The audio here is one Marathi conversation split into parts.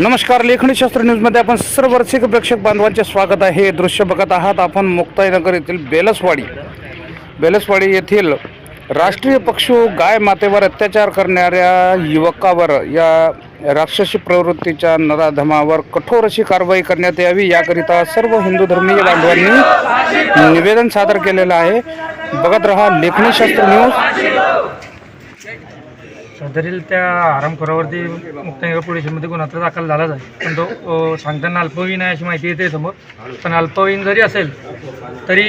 नमस्कार लेखनीशास्त्र न्यूजमध्ये आपण सर्व रसिक प्रेक्षक बांधवांचे स्वागत आहे. हे दृश्य बघत आहात आपण मुक्ताईनगर येथील बेलसवाडी. बेलसवाडी येथील राष्ट्रीय पक्षू गाय मातेवर अत्याचार करणाऱ्या युवकावर या राक्षसी प्रवृत्तीच्या नराधमावर कठोर अशी कारवाई करण्यात यावी. याकरिता सर्व हिंदू धर्मीय बांधवांनी निवेदन सादर केलेलं आहे. बघत रहा लेखनीशास्त्र न्यूज. सदरील त्या आरामखोरावरती मुक्ताईनगर पोलिसमध्ये स्टेशनमध्ये गुन्हा तर दाखल झालाच आहे. पण तो सांगताना अल्पवयीन आहे अशी माहिती येते समोर. पण अल्पवयीन जरी असेल तरी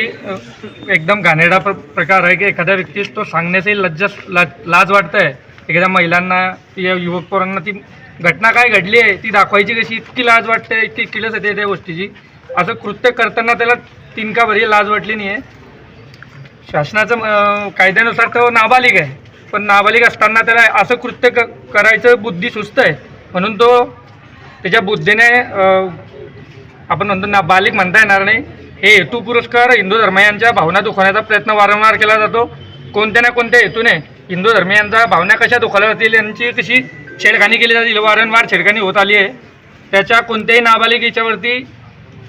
एकदम घाणेरडा प्र प्रकार आहे की एखाद्या व्यक्तीस तो सांगण्याचाही लज्जा लाज लाज वाटतं आहे एखाद्या महिलांना या युवक पोरांना ती घटना काय घडली आहे ती दाखवायची कशी इतकी लाज वाटते इतकी किलस येते त्या गोष्टीची. असं कृत्य करताना त्याला तीन का भरी लाज वाटली नाही आहे शासनाचं कायद्यानुसार तो नाबालिक आहे. पण नाबालिक असताना त्याला असं कृत्य क करायचं बुद्धी सुस्त आहे. म्हणून तो त्याच्या बुद्धीने आपण म्हणतो नाबालिक म्हणता येणार नाही. हे हेतू पुरस्कार हिंदू धर्मियांच्या भावना दुखवण्याचा प्रयत्न वारंवार केला जातो. कोणत्या ना कोणत्या हेतूने हिंदू धर्मियांच्या भावना कशा दुखावल्या जातील यांची कशी छेडखानी केली जातील वारंवार छेडखानी होत आली आहे. त्याच्या कोणत्याही नाबालिक याच्यावरती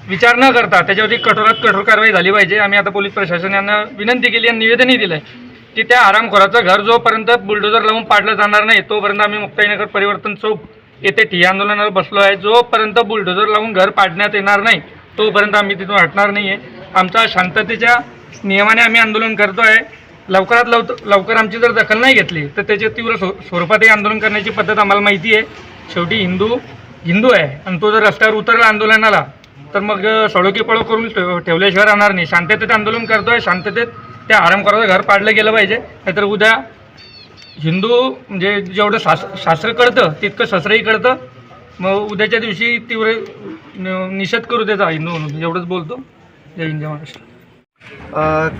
विचार न करता त्याच्यावरती कठोरात कठोर कारवाई झाली पाहिजे. आम्ही आता पोलीस प्रशासनानं विनंती केली आणि निवेदनही दिलं आहे की त्या आरामखोराचं घर जोपर्यंत बुलडोजर लावून पाडलं जाणार नाही तोपर्यंत आम्ही मुक्ताईनगर परिवर्तन चौक येथे ठिय्या आंदोलनावर बसलो आहे. जोपर्यंत बुलडोजर लावून घर पाडण्यात येणार नाही तोपर्यंत आम्ही तिथून हटणार नाही आहे आमच्या शांततेच्या नियमाने आम्ही आंदोलन करतो आहे लवकरात लवकर लवकर आमची जर दखल नाही घेतली तर त्याच्या तीव्र स्व स्वरूपातही आंदोलन करण्याची पद्धत आम्हाला माहिती आहे. शेवटी हिंदू हिंदू आहे आणि तो जर रस्त्यावर उतरला आंदोलनाला तर मग सडोकी पळो करून ठेव- ठेवल्याशिवाय राहणार नाही. शांततेत आंदोलन करतो आहे शांततेत त्या आरामखोराचं घर पाडलं गेलं पाहिजे. नाहीतर उद्या हिंदू म्हणजे जेवढं शास शास्त्र कळतं तितकं शस्त्रही कळतं. मग उद्याच्या दिवशी तीव्र निषेध करू त्याचा हिंदू म्हणून. एवढंच बोलतो. जय हिंद जय महाराष्ट्र.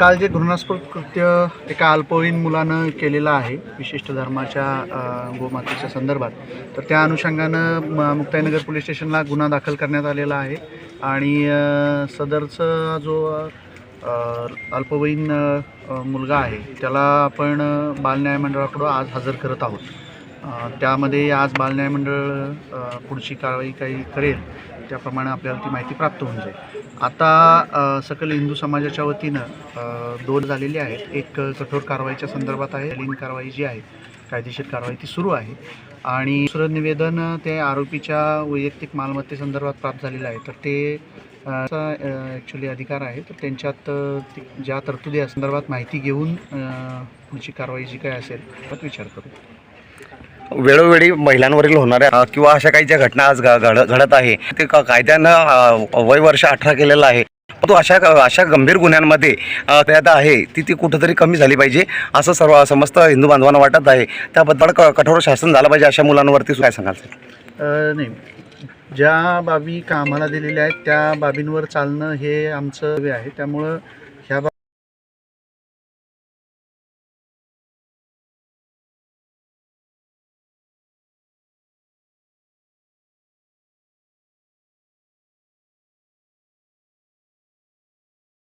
काल जे घृणास्पद कृत्य एका अल्पवयीन मुलानं केलेलं आहे विशिष्ट धर्माच्या गोमातेच्या संदर्भात तर त्या अनुषंगानं म- मुक्ताईनगर पोलीस स्टेशनला गुन्हा दाखल करण्यात आलेला आहे. आणि सदरचा जो अल्पवयीन मुलगा आहे. त्याला आपण बालन्याय मंडळाकडं आज हजर करत आहोत. त्यामध्ये आज बालन्याय मंडळ पुढची कारवाई काही करेल त्याप्रमाणे आपल्याला ती माहिती प्राप्त होऊन जाईल. आता सकल हिंदू समाजाच्या वतीनं दोन झालेले आहेत. एक कठोर कारवाईच्या संदर्भात आहे लीन कारवाई जी आहे कायदेशीर कारवाई ती सुरू आहे. आणि दुसरं निवेदन ते आरोपीच्या वैयक्तिक मालमत्तेसंदर्भात प्राप्त झालेलं आहे. तर ते ॲक्च्युली अधिकार आहे. तर त्यांच्यात ज्या तरतुदी या संदर्भात माहिती घेऊन पुढची कारवाई जी काय असेल त्यात विचार करू. वेळोवेळी महिलांवरील होणाऱ्या किंवा अशा काही ज्या घटना आज घड घडत आहे ते कायद्यानं वय वर्ष अठरा केलेलं आहे. परंतु अशा अशा गंभीर गुन्ह्यांमध्ये त्यात आहे ती ती कुठंतरी कमी झाली पाहिजे असं सर्व समस्त हिंदू बांधवांना वाटत आहे. त्याबद्दल कठोर शासन झालं पाहिजे अशा मुलांवरती काय सांगाल? सर नाही. ज्या बाबी का आम्हाला दिलेल्या आहेत त्या बाबींवर चालणं हे आमचं हे आहे. त्यामुळं